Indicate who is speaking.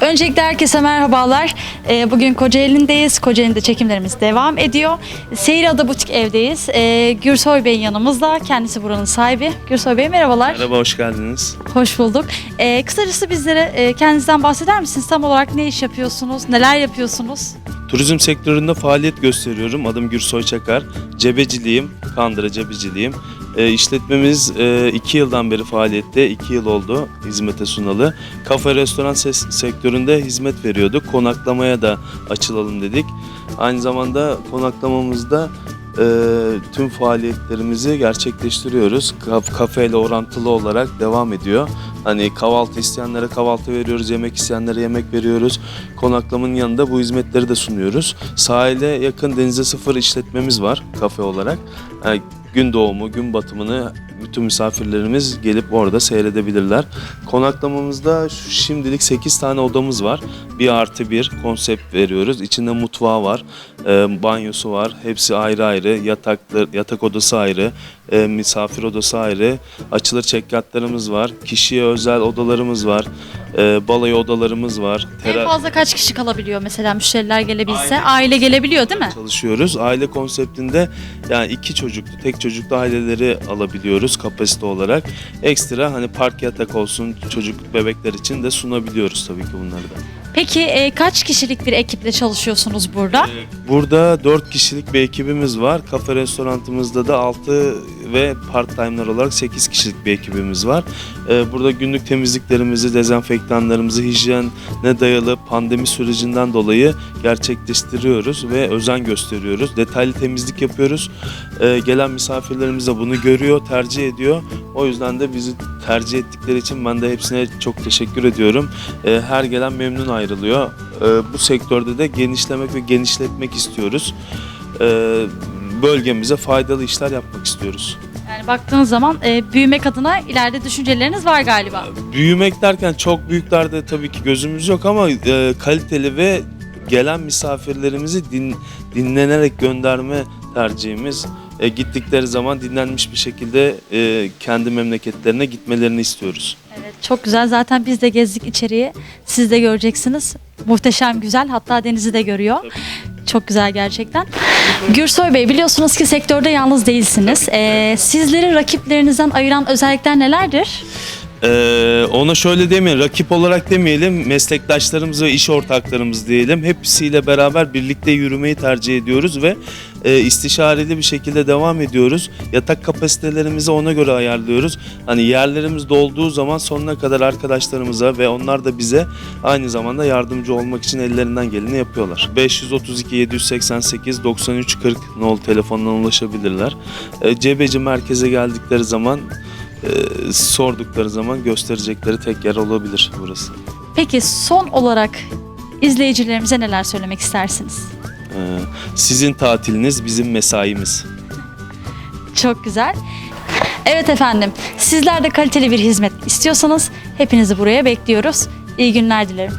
Speaker 1: Öncelikle herkese merhabalar. Ee, Bugün Kocaeli'ndeyiz. Kocaeli'nde çekimlerimiz devam ediyor. Seyirada Butik evdeyiz. Ee, Gürsoy Bey yanımızda. Kendisi buranın sahibi. Gürsoy Bey merhabalar.
Speaker 2: Merhaba, hoş geldiniz.
Speaker 1: Hoş bulduk. Ee, kısacası bizlere e, kendinizden bahseder misiniz? Tam olarak ne iş yapıyorsunuz? Neler yapıyorsunuz?
Speaker 2: Turizm sektöründe faaliyet gösteriyorum. Adım Gürsoy Çakar. Cebeciliyim, Kandıra cebeciliyim. E, işletmemiz 2 yıldan beri faaliyette, 2 yıl oldu hizmete sunalı. Kafe, restoran ses- sektöründe hizmet veriyorduk. Konaklamaya da açılalım dedik. Aynı zamanda konaklamamızda e, tüm faaliyetlerimizi gerçekleştiriyoruz. Kaf- kafeyle orantılı olarak devam ediyor. Hani kahvaltı isteyenlere kahvaltı veriyoruz, yemek isteyenlere yemek veriyoruz. Konaklamanın yanında bu hizmetleri de sunuyoruz. Sahile yakın denize sıfır işletmemiz var kafe olarak. Yani gün doğumu, gün batımını bütün misafirlerimiz gelip orada seyredebilirler. Konaklamamızda şimdilik 8 tane odamız var. Bir artı bir konsept veriyoruz. İçinde mutfağı var, e, banyosu var. Hepsi ayrı ayrı. Yataklar, yatak odası ayrı, e, misafir odası ayrı. Açılır çekyatlarımız var. Kişiye özel odalarımız var. E, balayı odalarımız var.
Speaker 1: En fazla kaç kişi kalabiliyor mesela müşteriler gelebilse?
Speaker 2: Aile-
Speaker 1: Aile gelebiliyor değil mi?
Speaker 2: çalışıyoruz. Aile konseptinde yani iki çocuklu, tek çocuklu aileleri alabiliyoruz kapasite olarak. Ekstra hani park yatak olsun çocuk bebekler için de sunabiliyoruz tabii ki bunları da.
Speaker 1: Peki e, kaç kişilik bir ekiple çalışıyorsunuz burada?
Speaker 2: Burada 4 kişilik bir ekibimiz var. Kafe restorantımızda da 6 ve part time'lar olarak 8 kişilik bir ekibimiz var. Ee, Burada günlük temizliklerimizi, dezenfektanlarımızı hijyene dayalı pandemi sürecinden dolayı gerçekleştiriyoruz ve özen gösteriyoruz. Detaylı temizlik yapıyoruz. Ee, Gelen misafirlerimiz de bunu görüyor, tercih ediyor. O yüzden de bizi tercih ettikleri için ben de hepsine çok teşekkür ediyorum. Ee, Her gelen memnun ayrılıyor. Ee, Bu sektörde de genişlemek ve genişletmek istiyoruz. Ee, Bölgemize faydalı işler yapmak istiyoruz.
Speaker 1: Yani baktığınız zaman e, büyümek adına ileride düşünceleriniz var galiba.
Speaker 2: Büyümek derken çok büyüklerde tabii ki gözümüz yok ama e, kaliteli ve gelen misafirlerimizi din, dinlenerek gönderme tercihimiz. E, gittikleri zaman dinlenmiş bir şekilde e, kendi memleketlerine gitmelerini istiyoruz.
Speaker 1: Evet çok güzel. Zaten biz de gezdik içeriye. Siz de göreceksiniz. Muhteşem güzel. Hatta denizi de görüyor. Çok güzel gerçekten. Gürsoy Bey biliyorsunuz ki sektörde yalnız değilsiniz. Ee, sizleri rakiplerinizden ayıran özellikler nelerdir?
Speaker 2: Ee, ona şöyle demeyelim, rakip olarak demeyelim, meslektaşlarımız ve iş ortaklarımız diyelim. Hepsiyle beraber birlikte yürümeyi tercih ediyoruz ve e, istişareli bir şekilde devam ediyoruz. Yatak kapasitelerimizi ona göre ayarlıyoruz. Hani yerlerimiz dolduğu zaman sonuna kadar arkadaşlarımıza ve onlar da bize aynı zamanda yardımcı olmak için ellerinden geleni yapıyorlar. 532 788 93 40 nol telefondan ulaşabilirler. E, Cebeci merkeze geldikleri zaman e, sordukları zaman gösterecekleri tek yer olabilir burası.
Speaker 1: Peki son olarak izleyicilerimize neler söylemek istersiniz?
Speaker 2: E, sizin tatiliniz bizim mesaimiz.
Speaker 1: Çok güzel. Evet efendim, sizler de kaliteli bir hizmet istiyorsanız hepinizi buraya bekliyoruz. İyi günler dilerim.